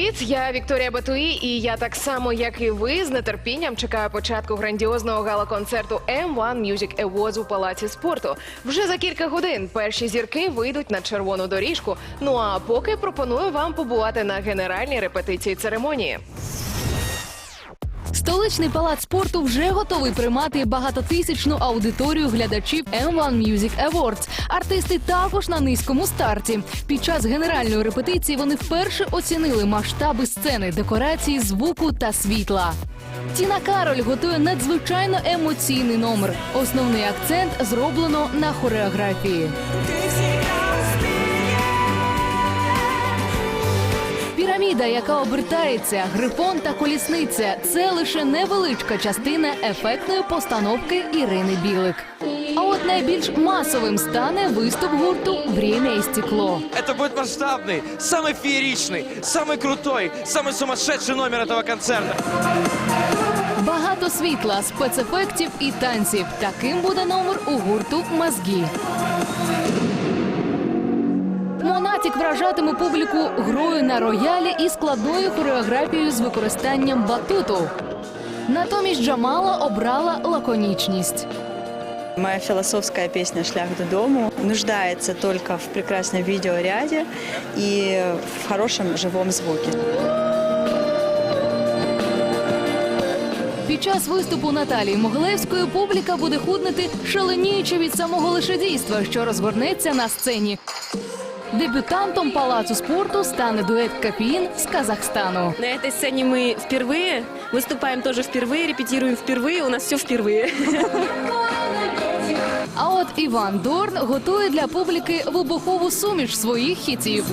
Привіт, я Вікторія Батуї, і я так само, як і ви, з нетерпінням чекаю початку грандіозного гала-концерту M1 Music Awards у палаці спорту. Вже за кілька годин перші зірки вийдуть на червону доріжку. Ну а поки пропоную вам побувати на генеральній репетиції церемонії. Столичний палац спорту вже готовий приймати багатотисячну аудиторію глядачів M1 Music Awards. Артисти також на низькому старті. Під час генеральної репетиції вони вперше оцінили масштаби сцени, декорації, звуку та світла. Тіна Кароль готує надзвичайно емоційний номер. Основний акцент зроблено на хореографії. Піраміда, яка обертається, грифон та колісниця це лише невеличка частина ефектної постановки Ірини Білик. А от найбільш масовим стане виступ гурту «Время і стекло». Это будет масштабный, самый фееричный, самый крутой, самый сумасшедший номер этого концерта. Багато світла, спецефектів і танців. Таким буде номер у гурту Мозгі. Монатік вражатиме публіку грою на роялі і складною хореографією з використанням батуту. Натомість Джамала обрала лаконічність. Моя философская песня «Шлях додому» нуждается только в прекрасном видеоряде и в хорошем живом звуке. Під час виступу Наталії Могилевської публіка буде худнити, шаленіючи від самого лише що розгорнеться на сцені. Дебютантом палацу спорту стане дует Капіїн з Казахстану. На этой сцене мы впервые, выступаем тоже впервые, репетируем впервые, у нас все впервые. А от Іван Дорн готує для публіки вибухову суміш своїх хітів.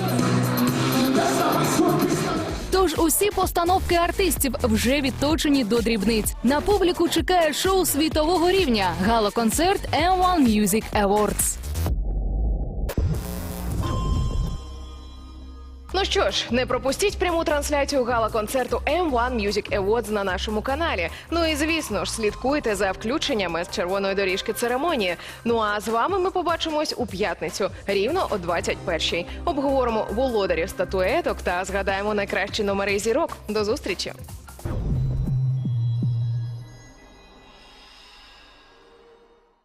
Тож усі постановки артистів вже відточені до дрібниць. На публіку чекає шоу світового рівня гала-концерт M1 Music Awards. Ну що ж, не пропустіть пряму трансляцію гала-концерту M1 Music Awards на нашому каналі. Ну і звісно ж, слідкуйте за включеннями з червоної доріжки церемонії. Ну а з вами ми побачимось у п'ятницю рівно о 21-й. Обговоримо володарів статуеток та згадаємо найкращі номери зірок. До зустрічі!